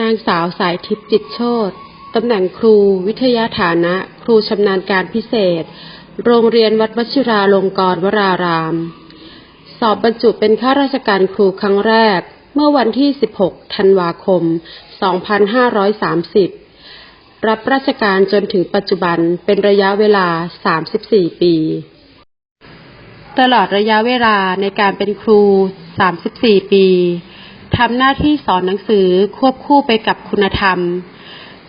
นางสาวสายทิพย์จิตโชตตำแหน่งครู วิทยาฐานะ ครูชำนาญการพิเศษ โรงเรียนวัดวชิราลงกรณวราราม สอบบรรจุเป็นข้าราชการครูครั้งแรก เมื่อวันที่ 16 ธันวาคม 2530 รับราชการจนถึงปัจจุบันเป็นระยะเวลา 34 ปี ตลอดระยะเวลาในการเป็นครู 34 ปี ทำหน้าที่สอนหนังสือควบคู่ไปกับคุณธรรม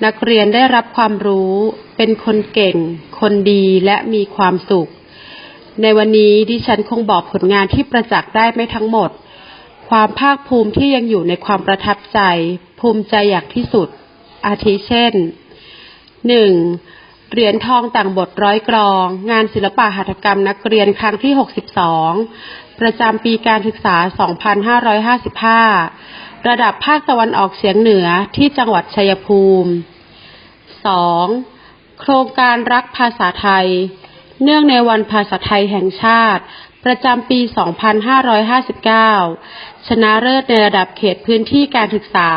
นักเรียนได้รับความรู้ เป็นคนเก่ง คนดีและมีความสุข ในวันนี้ดิฉันคงบอกผลงานที่ประจักษ์ได้ไม่ทั้งหมด ความภาคภูมิที่ยังอยู่ในความประทับใจ ภูมิใจอย่างที่สุด อาทิเช่นหนึ่งเหรียญทองต่างบทร้อยกรอง งานศิลปะหัตถกรรมนักเรียนครั้งที่ 62 ประจำปีการศึกษา 2555 ระดับภาคตะวันออกเฉียงเหนือที่จังหวัดชัยภูมิ 2. โครงการรักภาษาไทย เนื่องในวันภาษาไทยแห่งชาติ ประจำปี 2559 ชนะเลิศในระดับเขตพื้นที่การศึกษา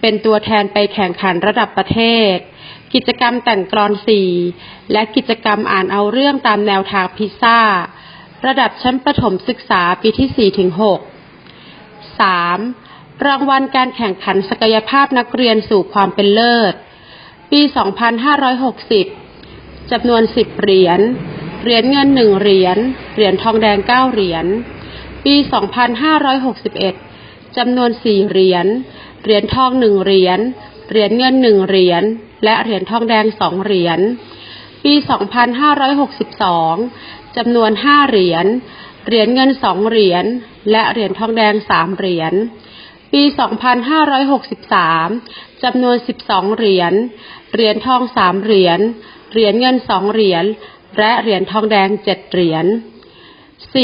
เป็นตัวแทนไปแข่งขันระดับประเทศกิจกรรมแต่งกลอนสี่และกิจกรรมอ่านเอาเรื่องตามแนวทางพิซซ่า ระดับชั้นประถมศึกษาปีที่4ถึง6 3. รางวัลการแข่งขันศักยภาพนักเรียนสู่ความเป็นเลิศ ปี 2560 จำนวน 10 เหรียญ เหรียญเงิน 1 เหรียญ เหรียญทองแดง 9 เหรียญ ปี 2561 จำนวน 4 เหรียญ เหรียญทอง 1 เหรียญ เหรียญเงิน 1 เหรียญ และเหรียญทองแดง 2 เหรียญ ปี 2562 จำนวน5เหรียญ เหรียญเงิน2เหรียญ และเหรียญทองแดง3เหรียญ ปี 2563 จำนวน 12 เหรียญ เหรียญทอง3เหรียญ เหรียญเงิน2เหรียญ และเหรียญทองแดง7เหรียญ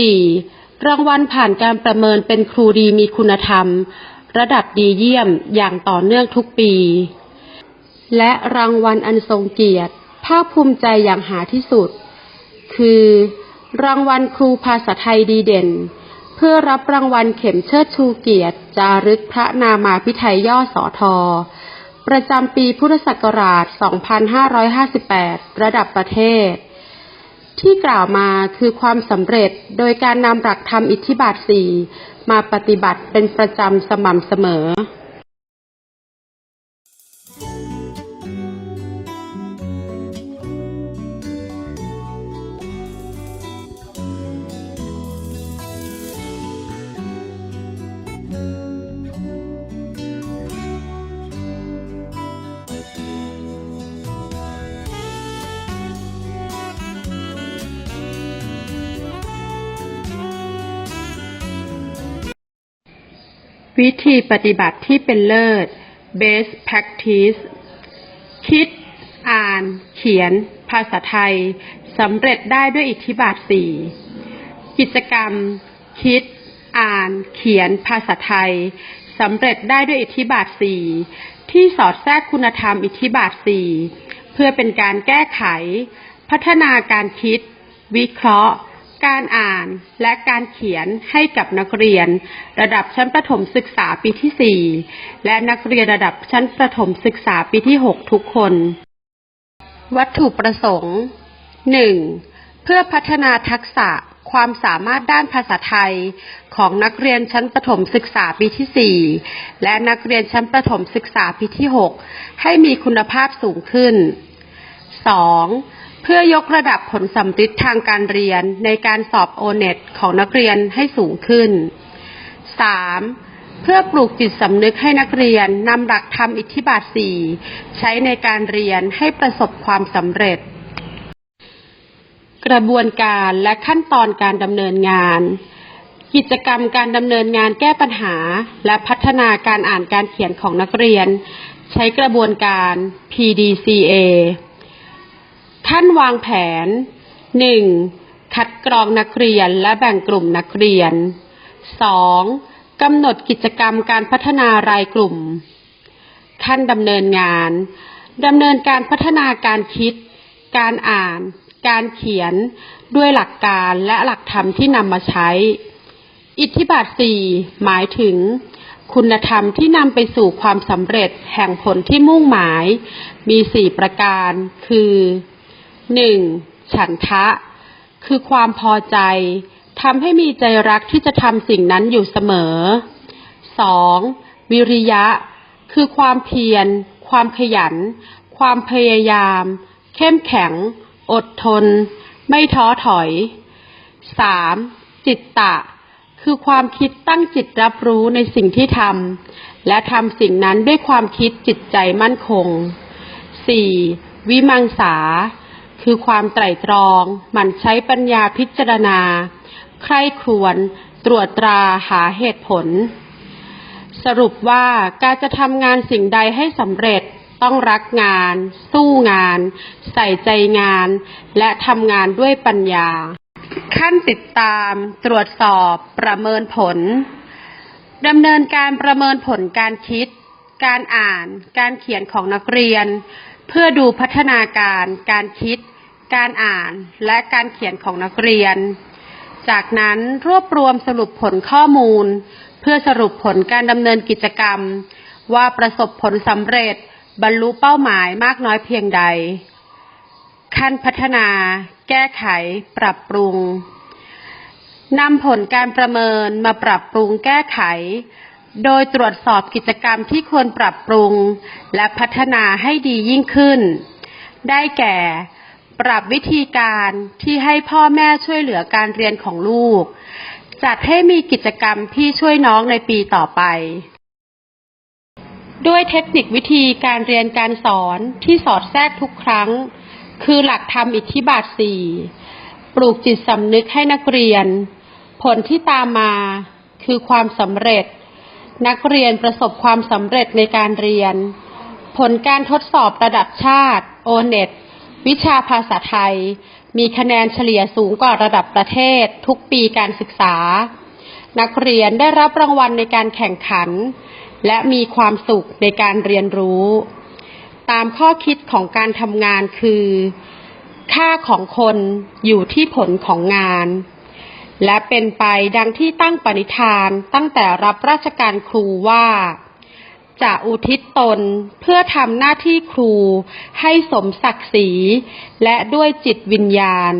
4. รางวัลผ่านการประเมินเป็นครูดีมีคุณธรรม ระดับดีเยี่ยมอย่างต่อเนื่องทุกปี และรางวัลอันทรงเกียรติภาคภูมิใจอย่างหาที่สุด คือ รางวัลครูภาษาไทยดีเด่น เพื่อรับรางวัลเข็มเชิดชูเกียรติ จารึกพระนามาพิไทยย่อสอทอประจำปีพุทธศักราช 2558 ระดับประเทศ ที่กล่าวมาคือความสำเร็จโดยการนำหลักธรรมอิทธิบาทสี่มาปฏิบัติเป็นประจำสม่ำเสมอ วิธีปฏิบัติที่เป็นเลิศ best practice คิด อ่าน เขียน ภาษาไทยสำเร็จได้ด้วยอิทธิบาทสี่กิจกรรม คิด อ่าน เขียน ภาษาไทยสำเร็จได้ด้วยอิทธิบาทสี่ที่สอดแทรกคุณธรรมอิทธิบาทสี่เพื่อเป็นการแก้ไข พัฒนาการคิด วิเคราะห์ การอ่านและการเขียนให้กับนักเรียน ระดับชั้นประถมศึกษาปีที่ 4 และนักเรียนระดับชั้นประถมศึกษาปีที่ 6 ทุกคน วัตถุประสงค์ 1. เพื่อพัฒนาทักษะความสามารถด้านภาษาไทยของนักเรียนชั้นประถมศึกษาปีที่ 4 และนักเรียนชั้นประถมศึกษาปีที่ 6 ให้มีคุณภาพสูงขึ้น 2. เพื่อยกระดับผลสัมฤทธิ์ทางการเรียนในการสอบโอเน็ตของนักเรียนให้สูงขึ้น 3. เพื่อปลูกจิตสำนึกให้นักเรียนนำหลักธรรมอิทธิบาทสี่ใช้ในการเรียนให้ประสบความสำเร็จ กระบวนการและขั้นตอนการดำเนินงาน กิจกรรมการดำเนินงานแก้ปัญหา และพัฒนาการอ่านการเขียนของนักเรียน ใช้กระบวนการ PDCA ขั้นวางแผน 1. คัดกรองนักเรียนและแบ่งกลุ่มนักเรียน 2. กำหนดกิจกรรมการพัฒนารายกลุ่มขั้นดำเนินงานดำเนินการพัฒนาการคิด การอ่าน การเขียน ด้วยหลักการและหลักธรรมที่นำมาใช้ อิทธิบาทสี่หมายถึง คุณธรรมที่นำไปสู่ความสำเร็จแห่งผลที่มุ่งหมาย มีสี่ประการ คือ หนึ่งฉันทะ คือความพอใจทำให้มีใจรักที่จะทำสิ่งนั้นอยู่เสมอสองวิริยะ คือความเพียร ความขยัน ความพยายาม เข้มแข็ง อดทน ไม่ท้อถอยสามจิตตะ คือความคิดตั้งจิตรับรู้ในสิ่งที่ทำและทำสิ่งนั้นด้วยความคิดจิตใจมั่นคงสี่วิมังสา คือความไตร่ตรอง หมั่นใช้ปัญญาพิจารณา ใคร่ครวญตรวจตราหาเหตุผล สรุปว่าการจะทำงานสิ่งใดให้สำเร็จต้องรักงาน สู้งาน ใส่ใจงาน และทำงานด้วยปัญญา ขั้นติดตาม ตรวจสอบประเมินผลดำเนินการประเมินผลการคิด การอ่าน การเขียนของนักเรียน เพื่อดูพัฒนาการการคิด การอ่านและการเขียนของนักเรียน จากนั้นรวบรวมสรุปผลข้อมูล เพื่อสรุปผลการดำเนินกิจกรรม ว่าประสบผลสำเร็จบรรลุเป้าหมายมากน้อยเพียงใด ขั้นพัฒนา แก้ไข ปรับปรุงนำผลการประเมินมาปรับปรุงแก้ไข โดยตรวจสอบกิจกรรมที่ควรปรับปรุง และพัฒนาให้ดียิ่งขึ้น ได้แก่ ปรับวิธีการที่ให้พ่อแม่ช่วยเหลือการเรียนของลูก จัดให้มีกิจกรรมที่ช่วยน้องในปีต่อไป ด้วยเทคนิควิธีการเรียนการสอนที่สอดแทรกทุกครั้ง คือหลักธรรมอิทธิบาทสี่ปลูกจิตสำนึกให้นักเรียน ผลที่ตามมาคือความสำเร็จ นักเรียนประสบความสำเร็จในการเรียน ผลการทดสอบระดับชาติโอเน็ต วิชาภาษาไทย มีคะแนนเฉลี่ยสูงกว่าระดับประเทศทุกปีการศึกษา นักเรียนได้รับรางวัลในการแข่งขัน และมีความสุขในการเรียนรู้ ตามข้อคิดของการทำงานคือ ค่าของคนอยู่ที่ผลของงาน และเป็นไปดังที่ตั้งปณิธานตั้งแต่รับราชการครูว่า จะอุทิศตนเพื่อทำหน้าที่ครูให้สมศักดิ์ศรีและด้วยจิตวิญญาณ